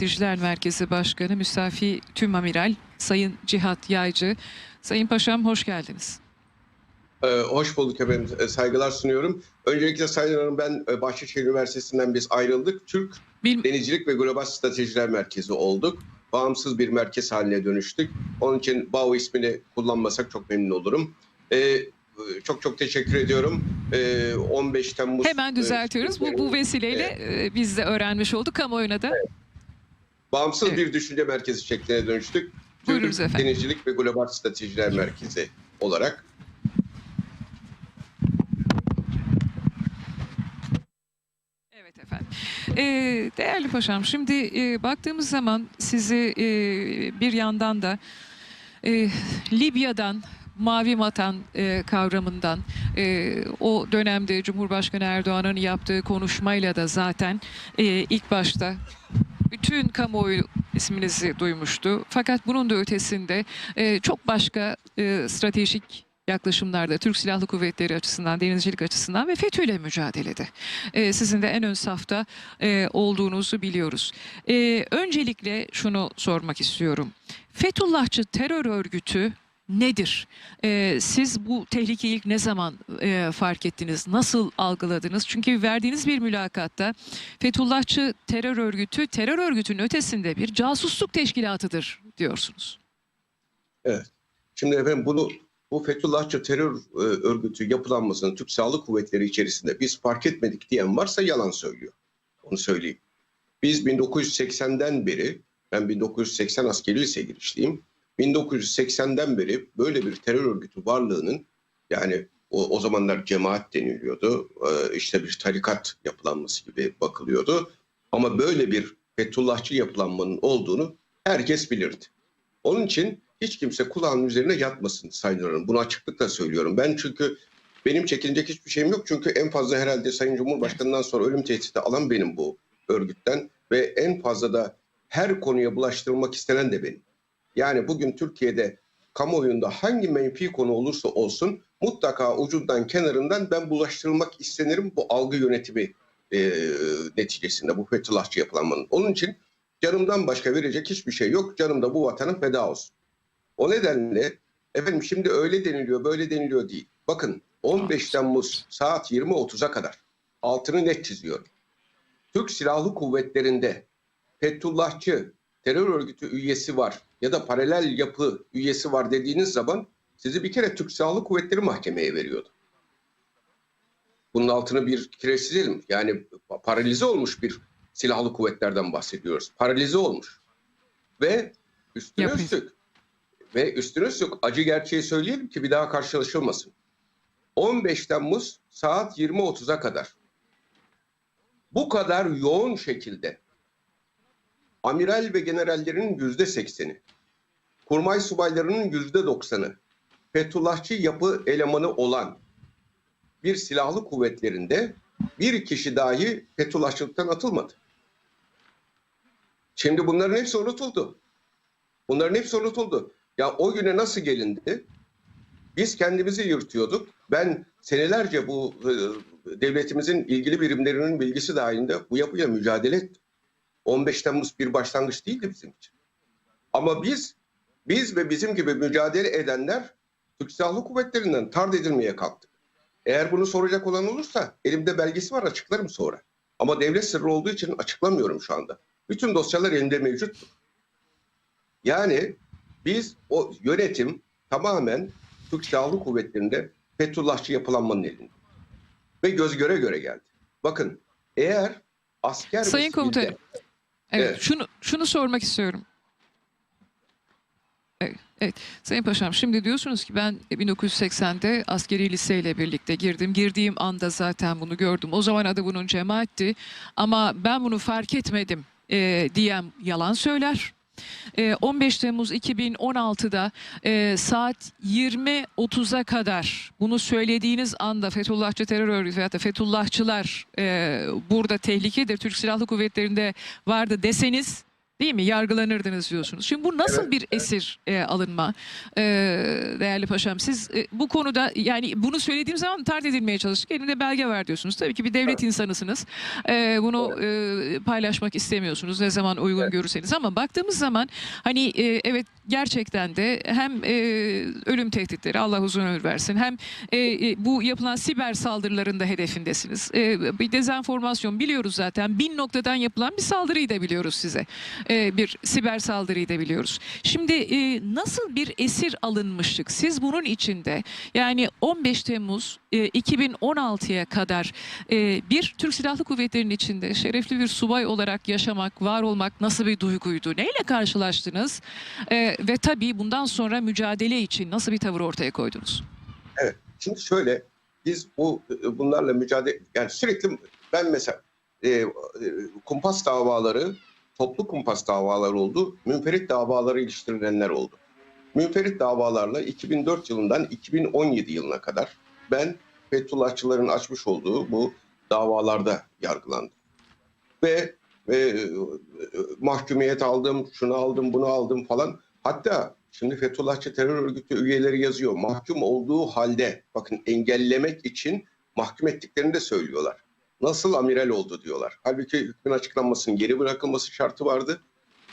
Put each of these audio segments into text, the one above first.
Stratejiler Merkezi Başkanı Müstafi Tümamiral Sayın Cihat Yaycı. Sayın Paşam hoş geldiniz. Ee, hoş bulduk efendim. Ee, saygılar sunuyorum. Öncelikle Sayın Hanım ben e, Bahçeşehir Üniversitesi'nden biz ayrıldık. Türk Bil- Denizcilik ve Global Stratejiler Merkezi olduk. Bağımsız bir merkez haline dönüştük. Onun için BAO ismini kullanmasak çok memnun olurum. Ee, çok çok teşekkür ediyorum. Ee, 15 Temmuz... Hemen düzeltiyoruz. Bu, bu vesileyle e, biz de öğrenmiş olduk kamuoyuna da. Bağımsız Evet. bir düşünce merkezi şekline dönüştük. Buyurunuz Türk efendim. Denizcilik ve Global Stratejiler Merkezi olarak. Evet efendim. Ee, değerli paşam şimdi e, baktığımız zaman sizi e, bir yandan da e, Libya'dan mavi matan e, kavramından e, o dönemde Cumhurbaşkanı Erdoğan'ın yaptığı konuşmayla da zaten e, ilk başta bütün kamuoyu isminizi duymuştu. Fakat bunun da ötesinde e, çok başka e, stratejik yaklaşımlarda Türk Silahlı Kuvvetleri açısından, denizcilik açısından ve FETÖ'yle mücadelede. E, sizin de en ön safta e, olduğunuzu biliyoruz. E, öncelikle şunu sormak istiyorum. Fethullahçı terör örgütü nedir? E, siz bu tehlikeyi ilk ne zaman e, fark ettiniz? Nasıl algıladınız? Çünkü verdiğiniz bir mülakatta Fethullahçı terör örgütü terör örgütünün ötesinde bir casusluk teşkilatıdır diyorsunuz. Şimdi efendim bunu bu Fethullahçı terör e, örgütü yapılanmasını Türk Silahlı Kuvvetleri içerisinde biz fark etmedik diyen varsa yalan söylüyor. Onu söyleyeyim. Biz 1980'den beri, ben 1980 askeri lise girişliyim. 1980'den beri böyle bir terör örgütü varlığının yani o, o zamanlar cemaat deniliyordu. e, işte bir tarikat yapılanması gibi bakılıyordu. Ama böyle bir Fethullahçı yapılanmanın olduğunu herkes bilirdi. Onun için hiç kimse kulağının üzerine yatmasın Sayın Hanım. Bunu açıklıkla söylüyorum. Ben çünkü benim çekinecek hiçbir şeyim yok. Çünkü en fazla herhalde Sayın Cumhurbaşkanı'ndan sonra ölüm tehdidi alan benim bu örgütten. Ve en fazla da her konuya bulaştırılmak istenen de benim. Yani bugün Türkiye'de kamuoyunda hangi menfi konu olursa olsun mutlaka ucundan kenarından ben bulaştırılmak istenirim bu algı yönetimi e, neticesinde bu Fethullahçı yapılanmanın. Onun için canımdan başka verecek hiçbir şey yok. Canım da bu vatanın feda olsun. O nedenle efendim şimdi öyle deniliyor böyle deniliyor değil. Bakın 15 Temmuz saat 20.30'a kadar altını net çiziyorum. Türk Silahlı Kuvvetleri'nde Fethullahçı terör örgütü üyesi var ya da paralel yapı üyesi var dediğiniz zaman sizi bir kere Türk Silahlı Kuvvetleri mahkemeye veriyordu. Bunun altını bir kere çizelim. Yani paralize olmuş bir silahlı kuvvetlerden bahsediyoruz. Paralize olmuş. Ve üstüne Yapıyor. üstlük ve üstüne üstlük acı gerçeği söyleyelim ki bir daha karşılaşılmasın. 15 Temmuz saat 20.30'a kadar bu kadar yoğun şekilde amiral ve generallerin yüzde sekseni, kurmay subaylarının yüzde doksanı, Fethullahçı yapı elemanı olan bir silahlı kuvvetlerinde bir kişi dahi Fethullahçılıktan atılmadı. Şimdi bunların hepsi unutuldu. Bunların hepsi unutuldu. Ya o güne nasıl gelindi? Biz kendimizi yırtıyorduk. Ben senelerce bu e, devletimizin ilgili birimlerinin bilgisi dahilinde bu yapıyla mücadele ettim. 15 Temmuz bir başlangıç değildi bizim için. Ama biz, biz ve bizim gibi mücadele edenler Türk Silahlı Kuvvetleri'nden tard edilmeye kalktık. Eğer bunu soracak olan olursa elimde belgesi var açıklarım sonra. Ama devlet sırrı olduğu için açıklamıyorum şu anda. Bütün dosyalar elimde mevcut. Yani biz o yönetim tamamen Türk Silahlı Kuvvetleri'nde Fethullahçı yapılanmanın elinde. Ve göz göre göre geldi. Bakın eğer asker Sayın Komutanım. Evet, Evet. şunu şunu sormak istiyorum. Evet, evet. Sayın Paşam şimdi diyorsunuz ki ben 1980'de askeri liseyle birlikte girdim. Girdiğim anda zaten bunu gördüm. O zaman adı bunun cemaatti ama ben bunu fark etmedim e, diyen yalan söyler. E, 15 Temmuz 2016'da e, saat 20.30'a kadar bunu söylediğiniz anda Fethullahçı terör örgütü veyahut da Fethullahçılar e, burada tehlikedir, Türk Silahlı Kuvvetleri'nde vardı deseniz Değil mi? Yargılanırdınız diyorsunuz. Şimdi bu nasıl Evet, bir esir e, alınma e, değerli paşam? Siz e, bu konuda yani bunu söylediğim zaman tart edilmeye çalıştık. Elimde belge var diyorsunuz. Tabii ki bir devlet Evet. insanısınız. E, bunu e, paylaşmak istemiyorsunuz ne zaman uygun Evet. görürseniz. Ama baktığımız zaman hani e, evet gerçekten de hem e, ölüm tehditleri Allah uzun ömür versin hem e, e, bu yapılan siber saldırıların da hedefindesiniz. E, bir dezenformasyon biliyoruz zaten. Bin noktadan yapılan bir saldırıyı da biliyoruz size. E, bir siber saldırıyı da biliyoruz. Şimdi e, nasıl bir esir alınmıştık? Siz bunun içinde yani 15 Temmuz e, 2016'ya kadar e, bir Türk Silahlı Kuvvetleri'nin içinde şerefli bir subay olarak yaşamak, var olmak nasıl bir duyguydu? Neyle karşılaştınız? Ve tabii bundan sonra mücadele için nasıl bir tavır ortaya koydunuz? Şimdi şöyle biz bu bunlarla mücadele yani sürekli ben mesela e, kumpas davaları toplu kumpas davaları oldu. Münferit davaları iliştirilenler oldu. Münferit davalarla 2004 yılından 2017 yılına kadar ben Fethullahçıların açmış olduğu bu davalarda yargılandım. Ve e, mahkumiyet aldım, şunu aldım, bunu aldım falan. Hatta şimdi Fethullahçı terör örgütü üyeleri yazıyor. Mahkum olduğu halde bakın engellemek için mahkum ettiklerini de söylüyorlar. Nasıl amiral oldu diyorlar. Halbuki hükmün açıklanmasının geri bırakılması şartı vardı.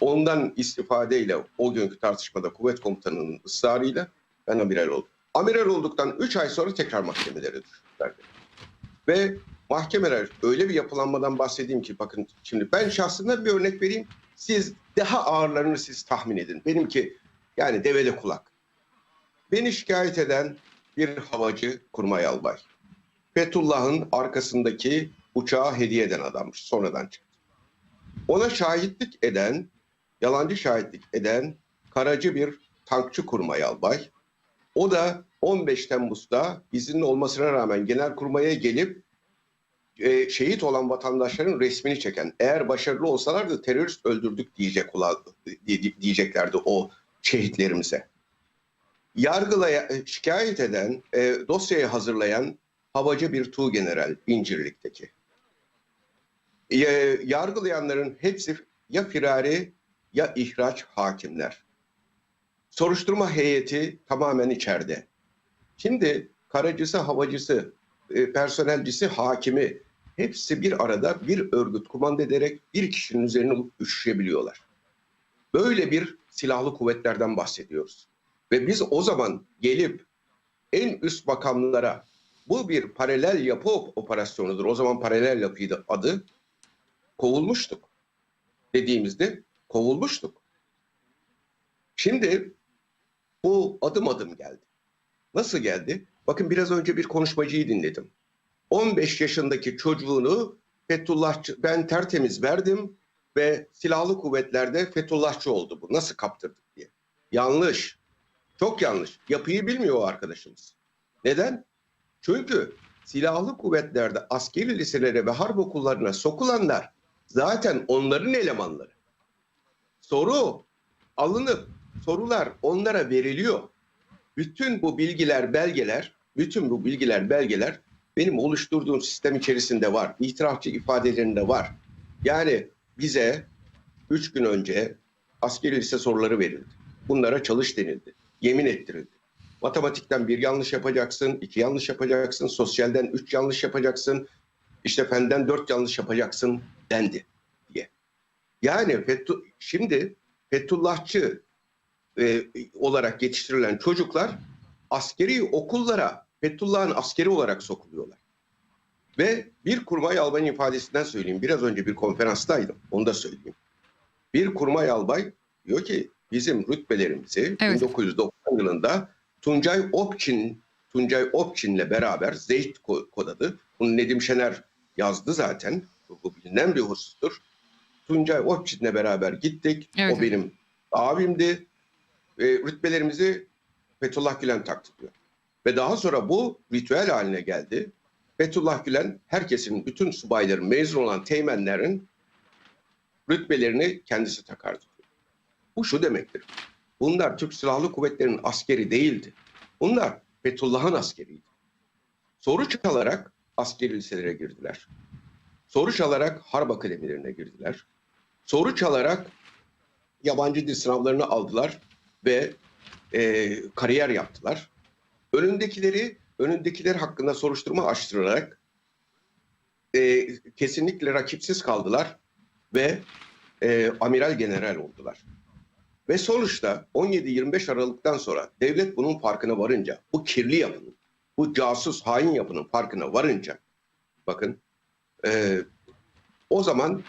Ondan istifadeyle o günkü tartışmada kuvvet komutanının ısrarıyla ben amiral oldum. Amiral olduktan 3 ay sonra tekrar mahkemelere düştüler. Ve mahkemeler öyle bir yapılanmadan bahsedeyim ki bakın şimdi ben şahsından bir örnek vereyim. Siz daha ağırlarını siz tahmin edin. Benimki yani devede kulak. Beni şikayet eden bir havacı kurmay albay. Fethullah'ın arkasındaki uçağı hediye eden adammış. Sonradan çıktı. Ona şahitlik eden, yalancı şahitlik eden karacı bir tankçı kurmay albay. O da 15 Temmuz'da izinli olmasına rağmen genelkurmaya gelip e, şehit olan vatandaşların resmini çeken, eğer başarılı olsalardı terörist öldürdük diyecek diyeceklerdi o şehitlerimize. Yargılaya şikayet eden, e, dosyayı hazırlayan havacı bir tuğ general İncirlik'teki. E, yargılayanların hepsi ya firari ya ihraç hakimler. Soruşturma heyeti tamamen içeride. Şimdi karacısı, havacısı, e, personelcisi, hakimi hepsi bir arada bir örgüt kumanda ederek bir kişinin üzerine üşüşebiliyorlar. Böyle bir silahlı kuvvetlerden bahsediyoruz. Ve biz o zaman gelip en üst makamlara bu bir paralel yapı op- operasyonudur. O zaman paralel yapıydı adı. Kovulmuştuk. Dediğimizde kovulmuştuk. Şimdi bu adım adım geldi. Nasıl geldi? Bakın biraz önce bir konuşmacıyı dinledim. 15 yaşındaki çocuğunu Fethullahçı, ben tertemiz verdim ve silahlı kuvvetlerde Fethullahçı oldu bu. Nasıl kaptırdık diye. Yanlış. Çok yanlış. Yapıyı bilmiyor o arkadaşımız. Neden? Çünkü silahlı kuvvetlerde askeri liselere ve harp okullarına sokulanlar zaten onların elemanları. Soru alınıp sorular onlara veriliyor. Bütün bu bilgiler, belgeler, bütün bu bilgiler, belgeler benim oluşturduğum sistem içerisinde var. İtirafçı ifadelerinde var. Yani bize üç gün önce askeri lise soruları verildi. Bunlara çalış denildi. Yemin ettirildi. Matematikten bir yanlış yapacaksın, iki yanlış yapacaksın, sosyalden üç yanlış yapacaksın, işte fenden dört yanlış yapacaksın dendi diye. Yani Fethu, şimdi Fethullahçı e, olarak yetiştirilen çocuklar askeri okullara Fethullah'ın askeri olarak sokuluyorlar. Ve bir kurmay albayın ifadesinden söyleyeyim. Biraz önce bir konferanstaydım. Onu da söyleyeyim. Bir kurmay albay diyor ki bizim rütbelerimizi Evet. 1990 yılında Tuncay Opçin Tuncay Opçin'le beraber Zeyt ko- kodadı. Bunu Nedim Şener yazdı zaten. Bu, bilinen bir husustur. Tuncay Opçin'le beraber gittik. Evet. O benim abimdi. E, rütbelerimizi Fethullah Gülen taktı diyor. Ve daha sonra bu ritüel haline geldi. Fethullah Gülen herkesin, bütün subayların, mezun olan teğmenlerin rütbelerini kendisi takardı. Bu şu demektir. Bunlar Türk Silahlı Kuvvetleri'nin askeri değildi. Bunlar Fethullah'ın askeriydi. Soru çalarak askeri liselere girdiler. Soru çalarak harp akademilerine girdiler. Soru çalarak yabancı dil sınavlarını aldılar ve e, kariyer yaptılar. Önündekileri, önündekiler hakkında soruşturma açtırarak e, kesinlikle rakipsiz kaldılar ve e, amiral general oldular. Ve sonuçta 17-25 Aralık'tan sonra devlet bunun farkına varınca, bu kirli yapının, bu casus hain yapının farkına varınca, bakın e, o zaman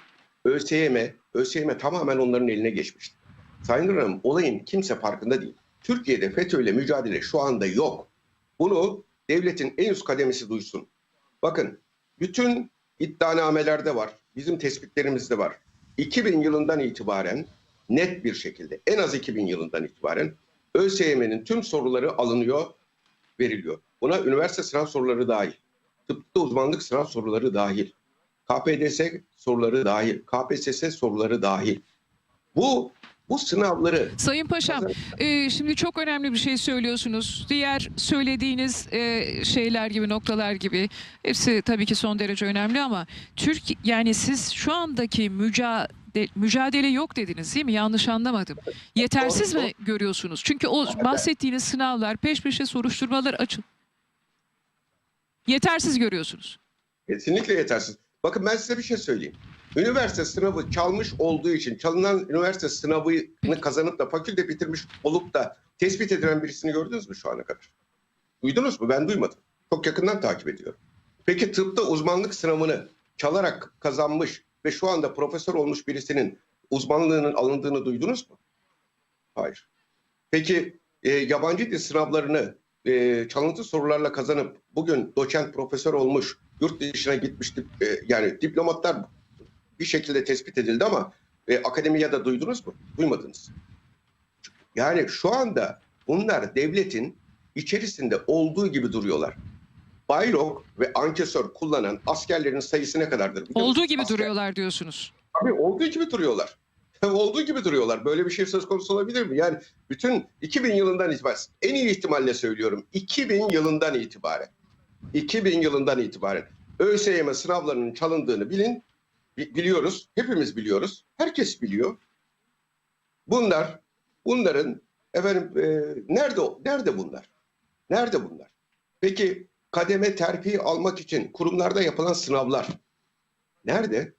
ÖSYM, ÖSYM tamamen onların eline geçmişti. Sayın Hanım olayın kimse farkında değil. Türkiye'de FETÖ'yle mücadele şu anda yok. Bunu devletin en üst kademesi duysun. Bakın bütün iddianamelerde var. Bizim tespitlerimizde var. 2000 yılından itibaren net bir şekilde en az 2000 yılından itibaren ÖSYM'nin tüm soruları alınıyor, veriliyor. Buna üniversite sınav soruları dahil. Tıpta uzmanlık sınav soruları dahil. KPDS soruları dahil. KPSS soruları dahil. Bu bu sınavları Sayın Paşam, e, şimdi çok önemli bir şey söylüyorsunuz. Diğer söylediğiniz e, şeyler gibi, noktalar gibi hepsi tabii ki son derece önemli ama Türk yani siz şu andaki mücadele, mücadele yok dediniz değil mi? Yanlış anlamadım. Yetersiz Doğru, mi görüyorsunuz? Çünkü o bahsettiğiniz sınavlar peş peşe soruşturmalar açıl. Yetersiz görüyorsunuz. Kesinlikle yetersiz. Bakın ben size bir şey söyleyeyim. Üniversite sınavı çalmış olduğu için çalınan üniversite sınavını kazanıp da fakülte bitirmiş olup da tespit edilen birisini gördünüz mü şu ana kadar? Duydunuz mu? Ben duymadım. Çok yakından takip ediyorum. Peki tıpta uzmanlık sınavını çalarak kazanmış ve şu anda profesör olmuş birisinin uzmanlığının alındığını duydunuz mu? Hayır. Peki e, yabancı dil sınavlarını e, çalıntı sorularla kazanıp bugün doçent profesör olmuş, yurt dışına gitmişti. E, yani diplomatlar bir şekilde tespit edildi ama e, akademiye de duydunuz mu? Duymadınız. Yani şu anda bunlar devletin içerisinde olduğu gibi duruyorlar. Bayrok ve ankesör kullanan askerlerin sayısı ne kadardır? biliyor Olduğu gibi Asker- duruyorlar diyorsunuz. Tabii olduğu gibi duruyorlar. olduğu gibi duruyorlar. Böyle bir şey söz konusu olabilir mi? Yani bütün 2000 yılından itibaren, en iyi ihtimalle söylüyorum, 2000 yılından itibaren, 2000 yılından itibaren ÖSYM sınavlarının çalındığını bilin, bi- biliyoruz, hepimiz biliyoruz, herkes biliyor. Bunlar, bunların efendim e, nerede nerede bunlar? Nerede bunlar? Peki kademe terfi almak için kurumlarda yapılan sınavlar nerede?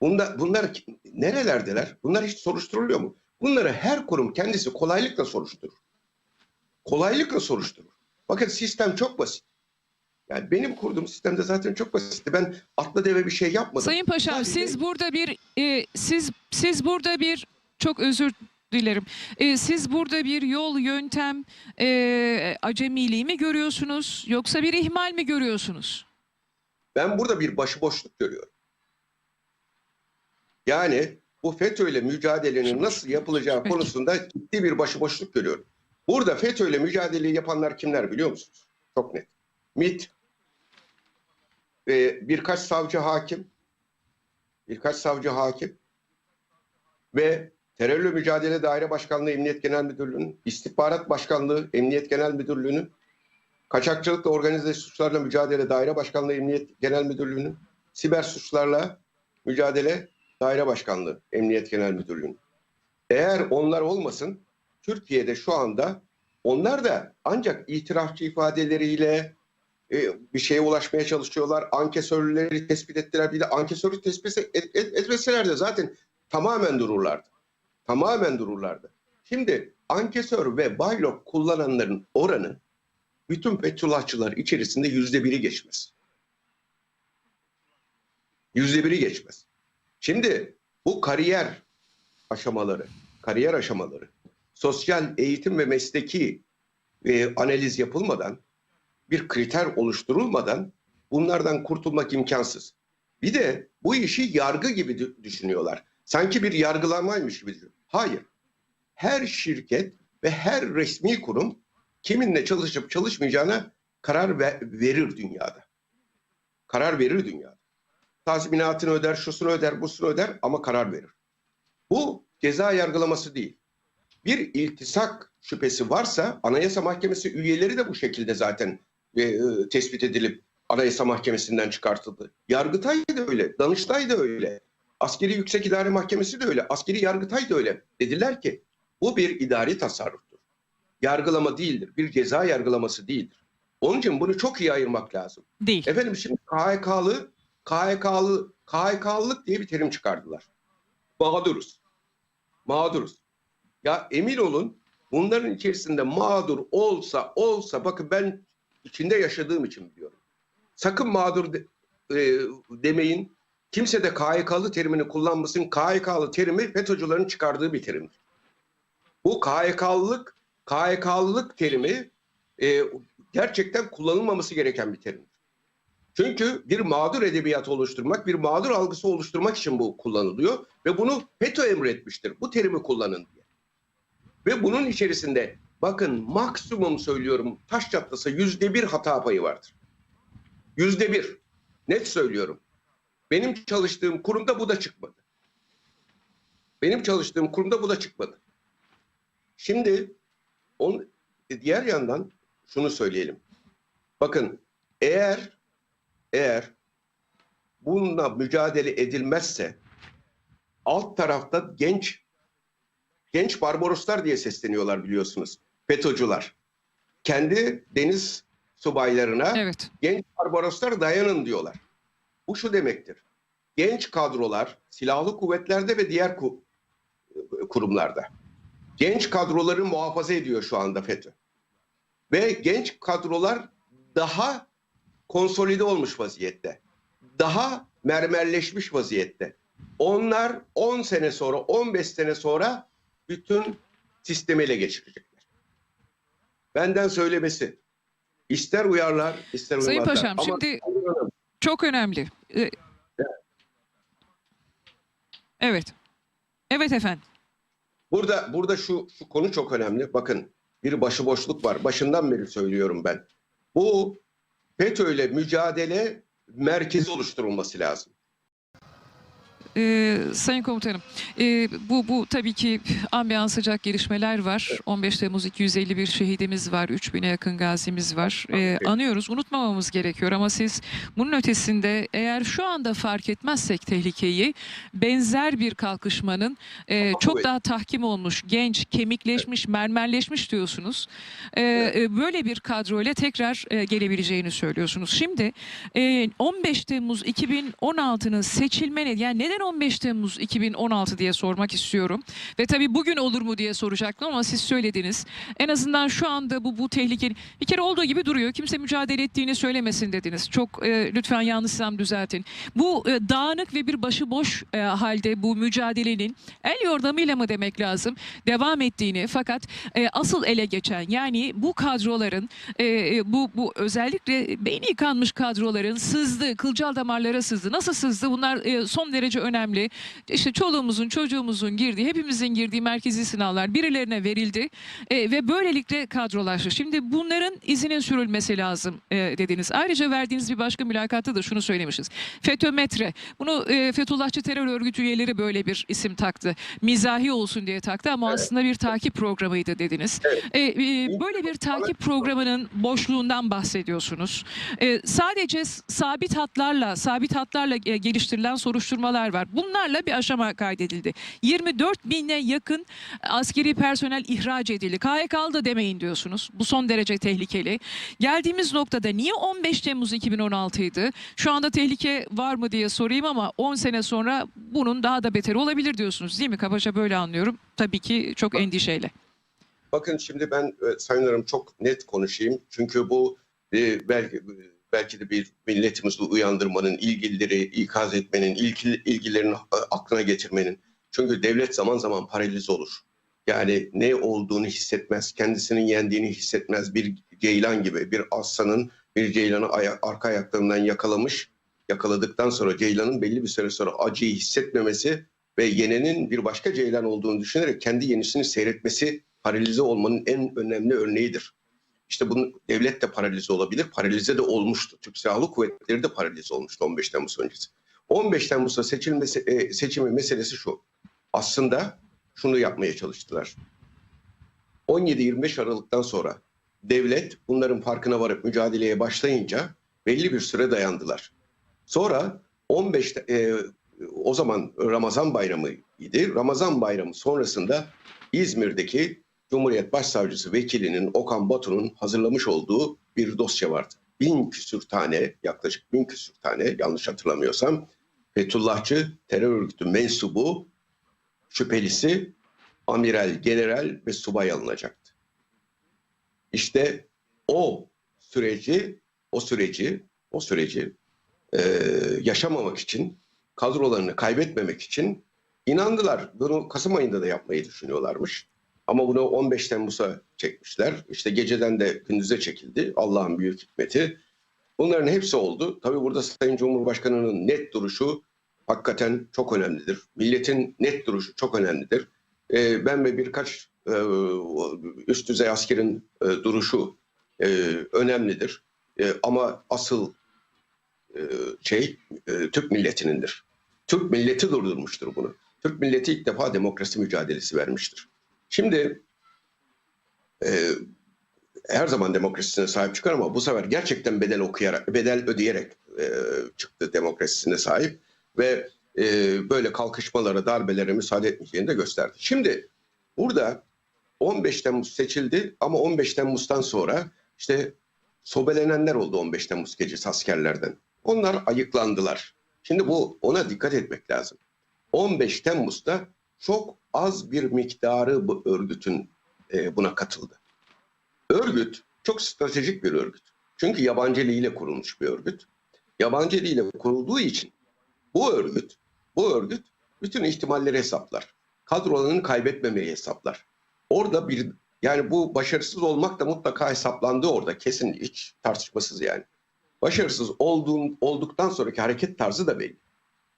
Bunda, bunlar nerelerdeler? Bunlar hiç soruşturuluyor mu? Bunları her kurum kendisi kolaylıkla soruşturur. Kolaylıkla soruşturur. Bakın sistem çok basit. Yani benim kurduğum sistemde zaten çok basitti. Ben atla deve bir şey yapmadım. Sayın Paşam Sadece- siz burada bir e, siz siz burada bir çok özür dilerim. E, siz burada bir yol yöntem e, acemiliği mi görüyorsunuz yoksa bir ihmal mi görüyorsunuz? Ben burada bir başıboşluk görüyorum. Yani bu FETÖ'yle mücadelenin nasıl yapılacağı Peki. konusunda ciddi bir başıboşluk görüyorum. Burada FETÖ'yle mücadeleyi yapanlar kimler biliyor musunuz? Çok net. MİT, e, birkaç savcı hakim, birkaç savcı hakim ve Terörle Mücadele Daire Başkanlığı Emniyet Genel Müdürlüğü'nün, İstihbarat Başkanlığı Emniyet Genel Müdürlüğü'nün, Kaçakçılıkla Organize Suçlarla Mücadele Daire Başkanlığı Emniyet Genel Müdürlüğü'nün, Siber Suçlarla Mücadele Daire Başkanlığı Emniyet Genel Müdürlüğü'nün. Eğer onlar olmasın, Türkiye'de şu anda onlar da ancak itirafçı ifadeleriyle e, bir şeye ulaşmaya çalışıyorlar. Ankesörleri tespit ettiler. Bir de ankesörü tespit et, et- etmeseler de zaten tamamen dururlardı. Tamamen dururlardı. Şimdi ankesör ve baylok kullananların oranı bütün Fethullahçılar içerisinde yüzde biri geçmez. Yüzde biri geçmez. Şimdi bu kariyer aşamaları, kariyer aşamaları, sosyal eğitim ve mesleki e, analiz yapılmadan, bir kriter oluşturulmadan bunlardan kurtulmak imkansız. Bir de bu işi yargı gibi dü- düşünüyorlar. Sanki bir yargılanmaymış gibi düşünüyor. Hayır. Her şirket ve her resmi kurum kiminle çalışıp çalışmayacağına karar ve- verir dünyada. Karar verir dünyada. Tazminatını öder, şusunu öder, busunu öder ama karar verir. Bu ceza yargılaması değil. Bir iltisak şüphesi varsa Anayasa Mahkemesi üyeleri de bu şekilde zaten e, e, tespit edilip Anayasa Mahkemesi'nden çıkartıldı. Yargıtay da öyle, Danıştay da öyle. Askeri Yüksek İdare Mahkemesi de öyle. Askeri Yargıtay da öyle. Dediler ki bu bir idari tasarruftur. Yargılama değildir. Bir ceza yargılaması değildir. Onun için bunu çok iyi ayırmak lazım. Değil. Efendim şimdi KHK'lı, KHK'lı, KHK'lılık diye bir terim çıkardılar. Mağduruz. Mağduruz. Ya emin olun bunların içerisinde mağdur olsa olsa bakın ben içinde yaşadığım için biliyorum. Sakın mağdur de- e, demeyin. Kimse de KHK'lı terimini kullanmasın. KHK'lı terimi FETÖ'cülerin çıkardığı bir terimdir. Bu KHK'lılık, KHK'lılık terimi e, gerçekten kullanılmaması gereken bir terim. Çünkü bir mağdur edebiyatı oluşturmak, bir mağdur algısı oluşturmak için bu kullanılıyor ve bunu FETÖ emretmiştir. Bu terimi kullanın diye. Ve bunun içerisinde bakın maksimum söylüyorum taş çatlasa yüzde bir hata payı vardır. Yüzde bir. Net söylüyorum. Benim çalıştığım kurumda bu da çıkmadı. Benim çalıştığım kurumda bu da çıkmadı. Şimdi on, diğer yandan şunu söyleyelim. Bakın eğer eğer bununla mücadele edilmezse alt tarafta genç genç Barbaroslar diye sesleniyorlar biliyorsunuz. FETÖ'cüler. Kendi deniz subaylarına Evet. genç Barbaroslar dayanın diyorlar. Bu şu demektir. Genç kadrolar silahlı kuvvetlerde ve diğer ku- kurumlarda. Genç kadroları muhafaza ediyor şu anda FETÖ. Ve genç kadrolar daha konsolide olmuş vaziyette. Daha mermerleşmiş vaziyette. Onlar 10 sene sonra, 15 sene sonra bütün sistemi ele geçirecekler. Benden söylemesi. İster uyarlar, ister uymazlar. Sayın Paşam Ama şimdi çok önemli. Ee, Evet. Evet efendim. Burada burada şu şu konu çok önemli. Bakın bir başıboşluk var. Başından beri söylüyorum ben. Bu FETÖ mücadele merkezi oluşturulması lazım. Ee, Sayın Komutanım, e, bu bu tabii ki ambiyans sıcak gelişmeler var. 15 Temmuz 251 şehidimiz var, 3000'e yakın gazimiz var. Ee, anıyoruz, unutmamamız gerekiyor ama siz bunun ötesinde eğer şu anda fark etmezsek tehlikeyi benzer bir kalkışmanın e, çok daha tahkim olmuş, genç, kemikleşmiş, mermerleşmiş diyorsunuz. Ee, e, böyle bir kadroyla tekrar e, gelebileceğini söylüyorsunuz. Şimdi e, 15 Temmuz 2016'nın seçilme nedeni yani neden 15 Temmuz 2016 diye sormak istiyorum. Ve tabii bugün olur mu diye soracaktım ama siz söylediniz. En azından şu anda bu bu tehlikeli bir kere olduğu gibi duruyor. Kimse mücadele ettiğini söylemesin dediniz. Çok e, lütfen yanlışsam düzeltin. Bu e, dağınık ve bir başıboş e, halde bu mücadelenin el yordamıyla mı demek lazım devam ettiğini fakat e, asıl ele geçen yani bu kadroların e, e, bu bu özellikle beyni yıkanmış kadroların sızdı, kılcal damarlara sızdı. Nasıl sızdı? Bunlar e, son derece önemli. İşte çoluğumuzun, çocuğumuzun girdiği, hepimizin girdiği merkezi sınavlar birilerine verildi E, ve böylelikle kadrolaştı. Şimdi bunların izinin sürülmesi lazım e, dediniz. Ayrıca verdiğiniz bir başka mülakatta da şunu söylemişiz. FETÖ-METRE. Bunu e, Fethullahçı terör örgütü üyeleri böyle bir isim taktı. Mizahi olsun diye taktı ama Evet. aslında bir takip programıydı dediniz. Evet. E, e, böyle bir takip programının boşluğundan bahsediyorsunuz. E, sadece sabit hatlarla, sabit hatlarla e, geliştirilen soruşturmalar var. Bunlarla bir aşama kaydedildi. 24 bine yakın askeri personel ihraç edildi. KHK'lı da demeyin diyorsunuz. Bu son derece tehlikeli. Geldiğimiz noktada niye 15 Temmuz 2016 idi? Şu anda tehlike var mı diye sorayım ama 10 sene sonra bunun daha da beteri olabilir diyorsunuz değil mi? Kabaca böyle anlıyorum. Tabii ki çok endişeyle. Bakın şimdi ben e, sayınlarım çok net konuşayım. Çünkü bu e, belki belki de bir milletimizi uyandırmanın, ilgilileri ikaz etmenin, ilgili, ilgilerini e, aklına getirmenin. Çünkü devlet zaman zaman paralize olur. Yani ne olduğunu hissetmez, kendisinin yendiğini hissetmez. Bir ceylan gibi, bir aslanın bir ceylanı aya- arka ayaklarından yakalamış, yakaladıktan sonra ceylanın belli bir süre sonra acıyı hissetmemesi ve yenenin bir başka ceylan olduğunu düşünerek kendi yenisini seyretmesi paralize olmanın en önemli örneğidir. İşte bunun devlet de paralize olabilir. Paralize de olmuştu. Türk Silahlı Kuvvetleri de paralize olmuştu 15 Temmuz öncesi. 15 Temmuz'da seçilmesi, e, seçimin meselesi şu. Aslında şunu yapmaya çalıştılar. 17-25 Aralık'tan sonra devlet bunların farkına varıp mücadeleye başlayınca belli bir süre dayandılar. Sonra 15 te- e, o zaman Ramazan bayramı idi. Ramazan bayramı sonrasında İzmir'deki Cumhuriyet Başsavcısı vekilinin Okan Batu'nun hazırlamış olduğu bir dosya vardı. Bin küsür tane, yaklaşık bin küsür tane yanlış hatırlamıyorsam Fethullahçı terör örgütü mensubu şüphelisi amiral, general ve subay alınacaktı. İşte o süreci, o süreci, o süreci e, yaşamamak için, kadrolarını kaybetmemek için inandılar. Bunu Kasım ayında da yapmayı düşünüyorlarmış. Ama bunu 15 Temmuz'a çekmişler. İşte geceden de gündüze çekildi. Allah'ın büyük hikmeti. Bunların hepsi oldu. Tabii burada Sayın Cumhurbaşkanı'nın net duruşu hakikaten çok önemlidir. Milletin net duruşu çok önemlidir. Ee, ben ve birkaç e, üst düzey askerin e, duruşu e, önemlidir. E, ama asıl e, şey e, Türk milletinindir. Türk milleti durdurmuştur bunu. Türk milleti ilk defa demokrasi mücadelesi vermiştir. Şimdi e, her zaman demokrasisine sahip çıkar ama bu sefer gerçekten bedel okuyarak, bedel ödeyerek e, çıktı demokrasisine sahip ve e, böyle kalkışmalara, darbelere müsaade etmeyeceğini de gösterdi. Şimdi burada 15 Temmuz seçildi ama 15 Temmuz'dan sonra işte sobelenenler oldu 15 Temmuz gecesi askerlerden. Onlar ayıklandılar. Şimdi bu ona dikkat etmek lazım. 15 Temmuz'da çok az bir miktarı bu örgütün e, buna katıldı. Örgüt çok stratejik bir örgüt. Çünkü yabancı eliyle kurulmuş bir örgüt. Yabancı eliyle kurulduğu için bu örgüt, bu örgüt bütün ihtimalleri hesaplar. Kadrolarını kaybetmemeyi hesaplar. Orada bir yani bu başarısız olmak da mutlaka hesaplandı orada. Kesin hiç tartışmasız yani. Başarısız olduğun, olduktan sonraki hareket tarzı da belli.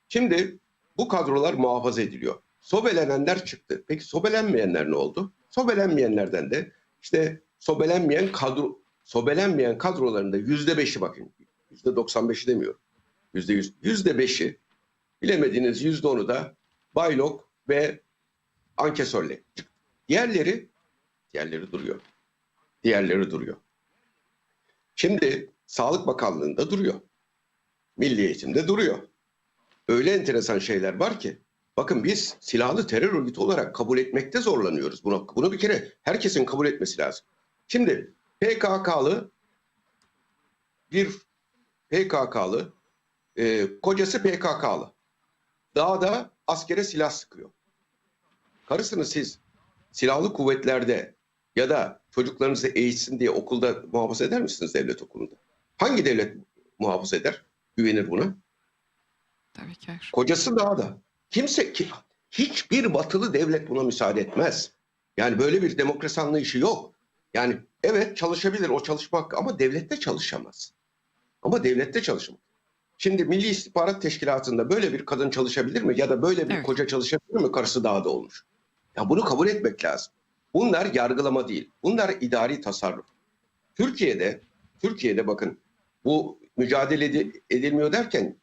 Şimdi bu kadrolar muhafaza ediliyor. Sobelenenler çıktı. Peki sobelenmeyenler ne oldu? Sobelenmeyenlerden de işte sobelenmeyen kadro sobelenmeyen kadrolarında yüzde beşi bakın. Yüzde 95'i demiyorum. Yüzde yüz. Yüzde beşi bilemediğiniz yüzde onu da Baylok ve Ankesörle çıktı. Diğerleri diğerleri duruyor. Diğerleri duruyor. Şimdi Sağlık Bakanlığı'nda duruyor. Milli Eğitim'de duruyor. Öyle enteresan şeyler var ki bakın biz silahlı terör örgütü olarak kabul etmekte zorlanıyoruz. Bunu, bunu bir kere herkesin kabul etmesi lazım. Şimdi PKK'lı bir PKK'lı e, kocası PKK'lı. Dağda askere silah sıkıyor. Karısını siz silahlı kuvvetlerde ya da çocuklarınızı eğitsin diye okulda muhafaza eder misiniz devlet okulunda? Hangi devlet muhafaza eder? Güvenir buna? Tabii ki. Kocası dağda. Kimse ki hiçbir batılı devlet buna müsaade etmez. Yani böyle bir demokrasi anlayışı yok. Yani evet çalışabilir o çalışmak ama devlette çalışamaz. Ama devlette çalışamaz. Şimdi Milli İstihbarat Teşkilatı'nda böyle bir kadın çalışabilir mi? Ya da böyle bir Evet. koca çalışabilir mi? Karısı dağda olmuş. Ya bunu kabul etmek lazım. Bunlar yargılama değil. Bunlar idari tasarruf. Türkiye'de Türkiye'de bakın bu mücadele edi- edilmiyor derken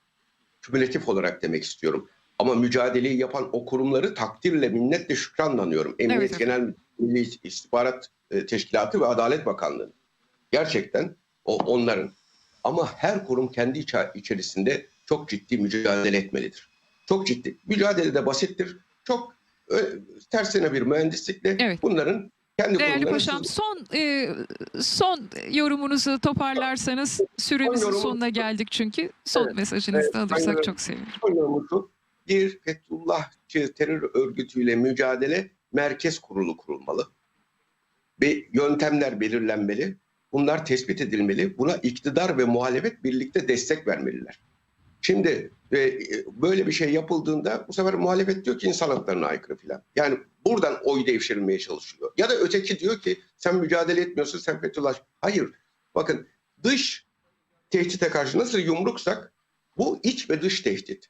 kümülatif olarak demek istiyorum. Ama mücadeleyi yapan o kurumları takdirle, minnetle şükranlanıyorum. Emniyet Evet, Genel Milli İstihbarat e, Teşkilatı ve Adalet Bakanlığı. Gerçekten o onların. Ama her kurum kendi içe- içerisinde çok ciddi mücadele etmelidir. Çok ciddi. Mücadele de basittir. Çok e, tersine bir mühendislikle Evet. bunların kendi Değerli paşam son e, son yorumunuzu toparlarsanız süremizin yorumu- sonuna geldik çünkü son Evet, mesajınızı evet, da alırsak çok sevinirim. Oynamusu bir Fethullahçı terör örgütüyle mücadele merkez kurulu kurulmalı. Ve yöntemler belirlenmeli. Bunlar tespit edilmeli. Buna iktidar ve muhalefet birlikte destek vermeliler. Şimdi e, böyle bir şey yapıldığında bu sefer muhalefet diyor ki insan haklarına aykırı filan. Yani buradan oy devşirilmeye çalışılıyor. Ya da öteki diyor ki sen mücadele etmiyorsun sen Fethullah. Hayır. Bakın dış tehdite karşı nasıl yumruksak bu iç ve dış tehdit.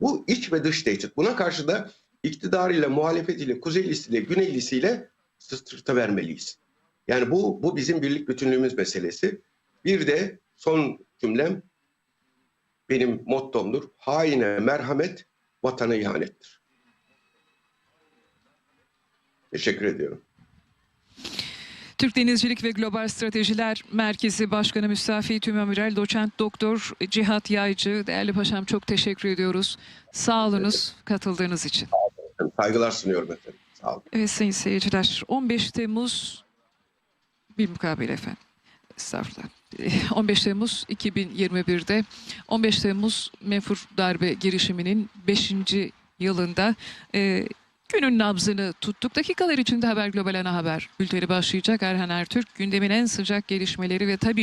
Bu iç ve dış tehdit. Buna karşı da iktidarıyla, muhalefetiyle, kuzeylisiyle, güneylisiyle sırta vermeliyiz. Yani bu, bu bizim birlik bütünlüğümüz meselesi. Bir de son cümlem benim mottomdur. Haine merhamet, vatana ihanettir. Teşekkür ediyorum. Türk Denizcilik ve Global Stratejiler Merkezi Başkanı Müstafi Tümamiral Doçent Doktor Cihat Yaycı. Değerli paşam çok teşekkür ediyoruz. Sağ olunuz katıldığınız için. Saygılar sunuyorum efendim. Sağ olun. Evet sayın seyirciler 15 Temmuz bir mukabele efendim. Estağfurullah. Eh, 15 Temmuz 2021'de 15 Temmuz menfur darbe girişiminin 5. yılında e, günün nabzını tuttuk. Dakikalar içinde Haber Global Ana Haber bülteni başlayacak. Erhan Ertürk gündemin en sıcak gelişmeleri ve tabii